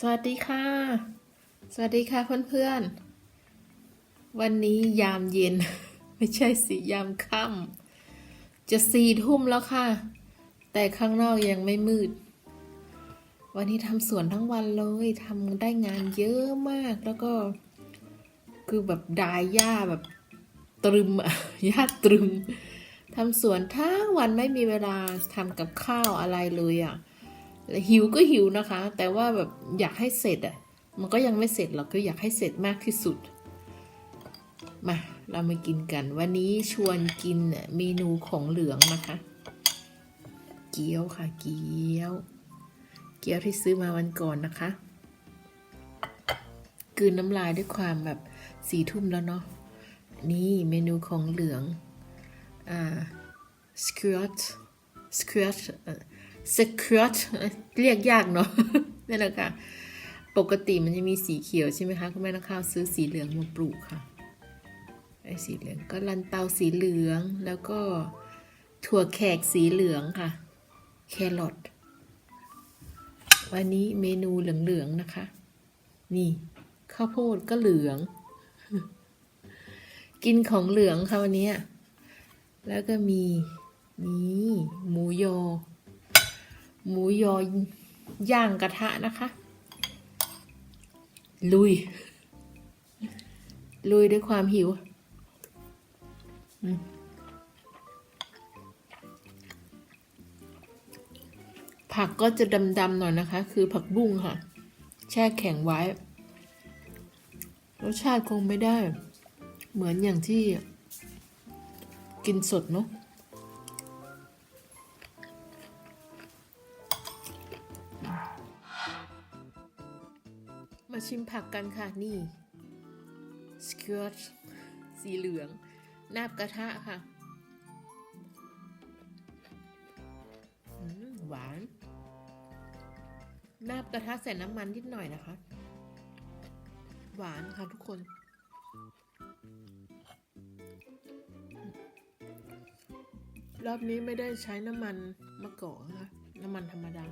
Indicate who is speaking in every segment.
Speaker 1: สวัสดีค่ะ สวัสดีค่ะเพื่อนๆ วันนี้ยามเย็น ไม่ใช่สิยามค่ำจะสี่ทุ่มแล้วค่ะ แต่ข้างนอกยังไม่มืด วันนี้ทำสวนทั้งวันเลยทำได้งานเยอะมากแล้วก็ คือแบบดายหญ้าแบบตรึมอะหญ้าตรึมทำสวนทั้งวันไม่มีเวลาทำกับข้าวอะไรเลยอะแล้ว หิวก็หิวนะคะ แต่ว่าแบบอยากให้เสร็จอะ มันก็ยังไม่เสร็จหรอกก็อยากให้เสร็จมากที่สุด มา เรามากินกัน วันนี้ชวนกินน่ะเมนูของเหลืองนะคะ เกี๊ยวค่ะ เกี๊ยว เกี๊ยวที่ซื้อมาวันก่อนนะคะกืนน้ำลายด้วยความแบบสี่ทุ่มแล้วเนาะ นี่เมนูของเหลือง อ่า skirt skirt เอ่อ skirt เรียกยากเนาะนั่แหละค่ะ ปกติมันจะมีสีเขียวใช่ไหมคะคุณแม่นักข้าวซื้อสีเหลืองมาปลูกค่ะไอ้สีเหลืองก็ลันเตาสีเหลืองแล้วก็ถั่วแขกสีเหลืองค่ะ แครอทวันนี้เมนูเหลืองๆนะคะ นี่ข้าวโพดก็เหลือง กินของเหลืองค่ะวันนี้แล้วก็มีนี่หมูยอ หมูยอย่างกระทะนะคะ ลุย ลุยด้วยความหิว ผักก็จะดำๆหน่อยนะคะ คือผักบุ้งค่ะ แช่แข็งไว้ รสชาติคงไม่ได้ เหมือนอย่างที่กินสดเนาะ ชิมผักกันค่ะนี่สเกิร์ตสีเหลือง นาบกระทะค่ะ หวาน นาบกระทะใส่น้ำมันนิดหน่อยนะคะ หวานค่ะทุกคน รอบนี้ไม่ได้ใช้น้ำมันมะกอกนะคะน้ำมันธรรมดา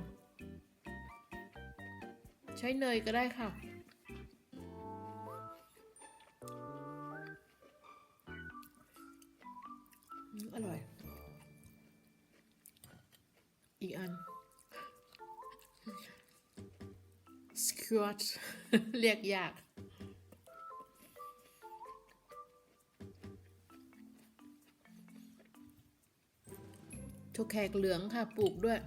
Speaker 1: ใช้เนยก็ได้ค่ะ สควอตเรียกยาก ถั่วแขกเหลืองค่ะ ปลูกด้วย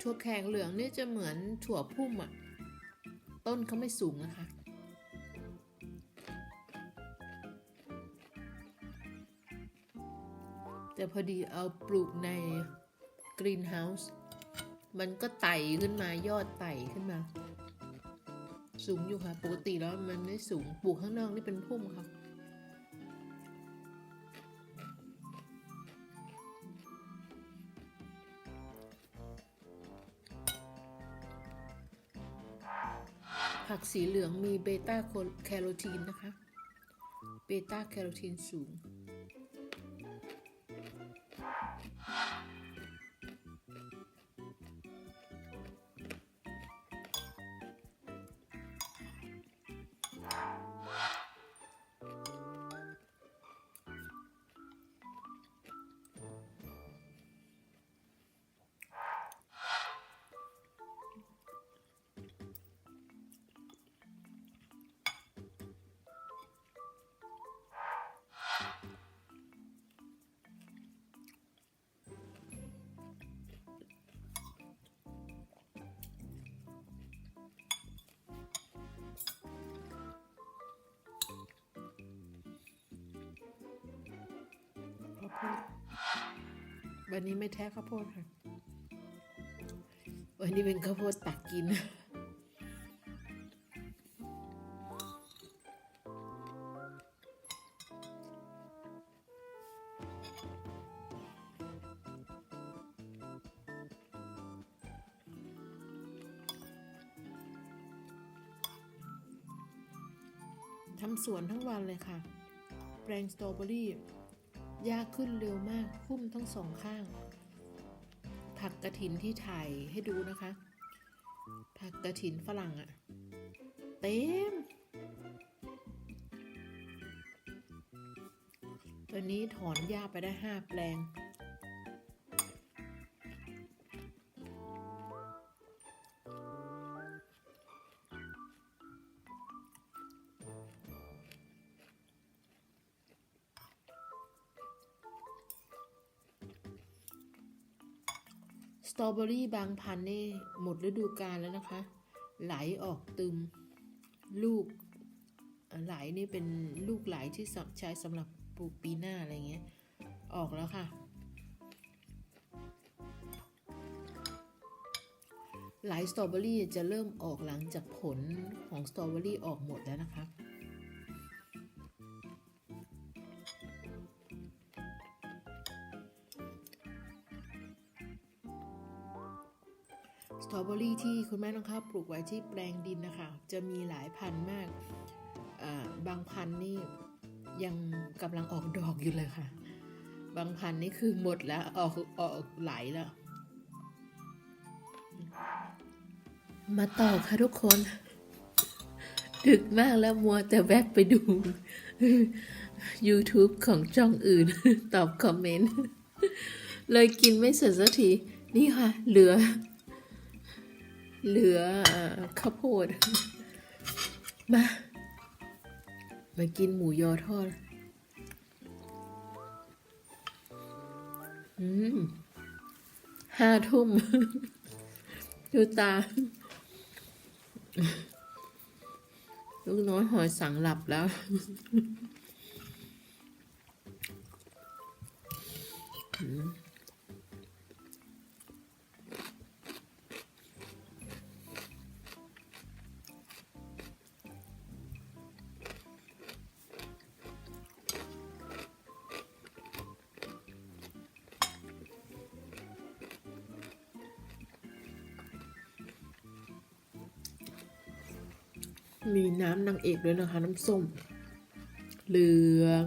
Speaker 1: ถั่วแขกเหลืองนี่จะเหมือนถั่วพุ่มอะต้นเขาไม่สูงนะคะ แต่พอดีเอาปลูกในกรีนเฮาส์มันก็ไต่ขึ้นมายอดไต่ขึ้นมา สูงอยู่ค่ะ ปกติแล้วมันไม่สูงปลูกข้างนอกนี่เป็นพุ่มค่ะผักสีเหลืองมีเบต้าแคโรทีนนะคะ เบต้าแคโรทีนสูง โพดวันนี้ไม่แท้ข้าวโพดค่ะ วันนี้เป็นข้าวโพดตักกินทำสวนทั้งวันเลยค่ะ แปลงสตรอเบอรี่ ยากขึ้นเร็วมากหุ้มทั้งสองข้าง ผักกระถินที่ถ่ายให้ดูนะคะ ผักกระถินฝรั่งอะเต็มตอนนี้ถอนหญ้าไปได้ห้าแปลง สตรอเบอรี่บางพันธุ์นี่หมดฤดูกาลแล้วนะคะ ไหลออกตึมลูกไหลนี่เป็นลูกไหลที่ใช้สำหรับปลูกปีหน้าอะไรเงี้ย ออกแล้วค่ะ ไหลสตรอเบอรี่จะเริ่มออกหลังจากผลของสตรอเบอรี่ออกหมดแล้วนะคะ ที่คุณแม่น้องข้าวปลูกไว้ที่แปลงดินนะคะ จะมีหลายพันมากอ่าบางพันนี่ยังกำลังออกดอกอยู่เลยค่ะ บางพันนี่คือหมดแล้วออกออกไหลแล้ว มาต่อค่ะทุกคน ดึกมากแล้วมัวแต่แวบไปดู YouTube ของช่องอื่น ตอบคอมเมนต์ เลยกินไม่เสร็จสักที นี่ค่ะ เหลือ เหลือข้าวโพด มา มากินหมูยอทอด อืมห้าทุ่ม ดูตา ลูกน้อยหอยสังหลับแล้วมี มีน้ำนางเอกด้วยนะคะ น้ำส้ม เหลือง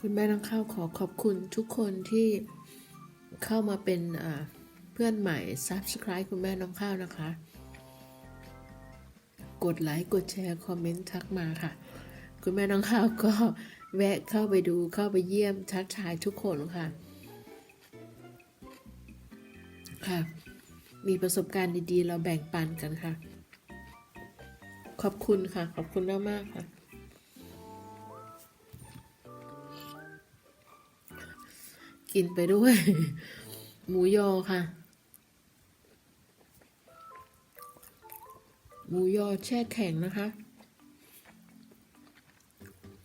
Speaker 1: คุณแม่น้องข้าวขอขอบคุณทุกคนที่เข้ามาเป็นเพื่อนใหม่ Subscribe คุณแม่น้องข้าวนะคะ กดไลค์ กดแชร์ คอมเมนต์ ทักมาค่ะ คุณแม่น้องข้าวก็แวะเข้าไปดูเข้าไปเยี่ยมทักทายทุกคนค่ะ ค่ะ มีประสบการณ์ดีๆ เราแบ่งปันกันค่ะ ขอบคุณค่ะ ขอบคุณมากมากๆค่ะกินไปด้วย หมูยอค่ะ หมูยอแช่แข็งนะคะ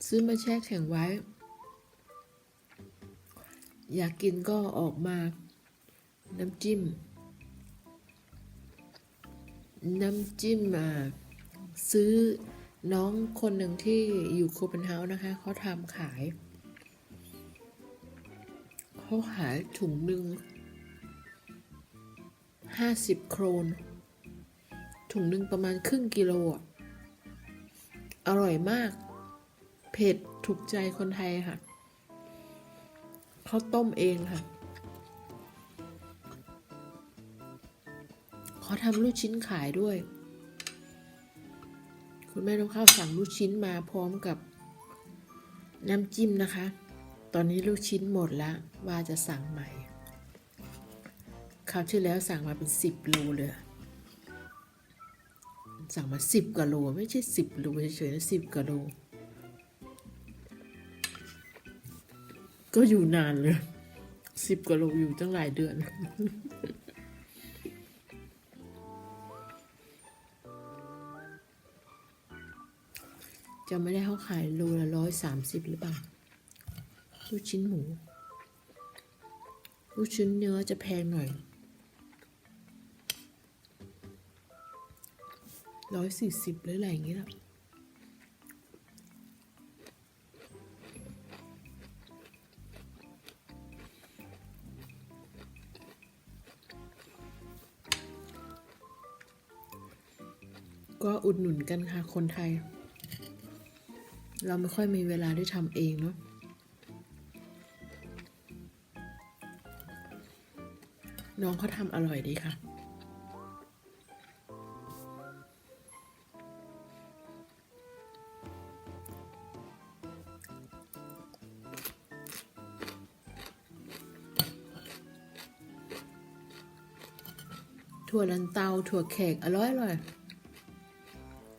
Speaker 1: ซื้อมาแช่แข็งไว้ อยากกินก็ออกมา น้ำจิ้ม น้ำจิ้มอ่าซื้อน้องคนหนึ่งที่อยู่โคเปนเฮาส์นะคะ เขาทำขาย เขาขายถุงหนึ่งห้าสิบโครน ถุงหนึ่งประมาณครึ่งกิโลอร่อยมาก เผ็ดถูกใจคนไทยค่ะเขาต้มเองค่ะเขาทำลูกชิ้นขายด้วย คุณแม่น้องข้าวสั่งลูกชิ้นมาพร้อมกับน้ำจิ้มนะคะ ตอนนี้ลูกชิ้นหมดแล้วว่าจะสั่งใหม่คราวที่แล้วสั่งมาเป็นสิบโลเลย สั่งมาสิบกว่าโลไม่ใช่สิบโลเฉยๆนะสิบกว่าโล ก็อยู่นานเลยสิบกว่าโลอยู่ตั้งหลายเดือน จะไม่ได้เขาขายโลละร้อยสามสิบหรือเปล่าลูกชิ้นหมูลูกชิ้นเนื้อจะแพงหน่อยร้อยสี่สิบหรืออะไรอย่างเงี้ย ก็อุดหนุนกันค่ะคนไทย เราไม่ค่อยมีเวลาได้ทำเองเนาะน้องเขาทำอร่อยดีค่ะ ถั่วลันเตา ถั่วแขกอร่อยอร่อย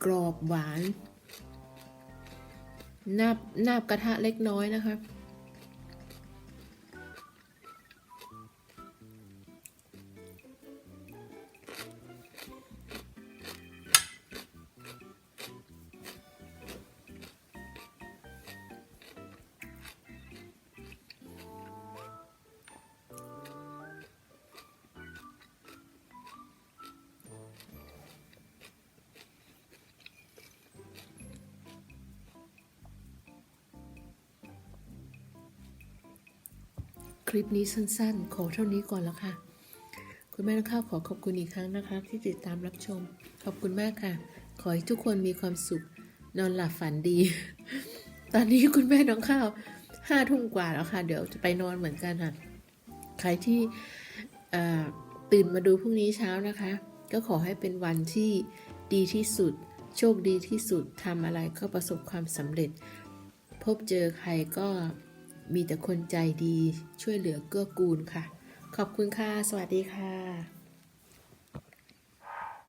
Speaker 1: กรอบหวานนาบนาบกระทะเล็กน้อยนะคะ คลิปนี้สั้นๆ ขอเท่านี้ก่อนแล้วค่ะ คุณแม่น้องข้าวขอขอบคุณอีกครั้งนะคะ ที่ติดตามรับชม ขอบคุณมากค่ะ ขอให้ทุกคนมีความสุข นอนหลับฝันดี ตอนนี้คุณแม่น้องข้าวห้าทุ่มกว่าแล้วค่ะ เดี๋ยวจะไปนอนเหมือนกันค่ะ ใครที่ตื่นมาดูพรุ่งนี้เช้านะคะ ก็ขอให้เป็นวันที่ดีที่สุด โชคดีที่สุดทำอะไรก็ประสบความสำเร็จ พบเจอใครก็ มีแต่คนใจดีช่วยเหลือเกื้อกูลค่ะ ขอบคุณค่ะ สวัสดีค่ะ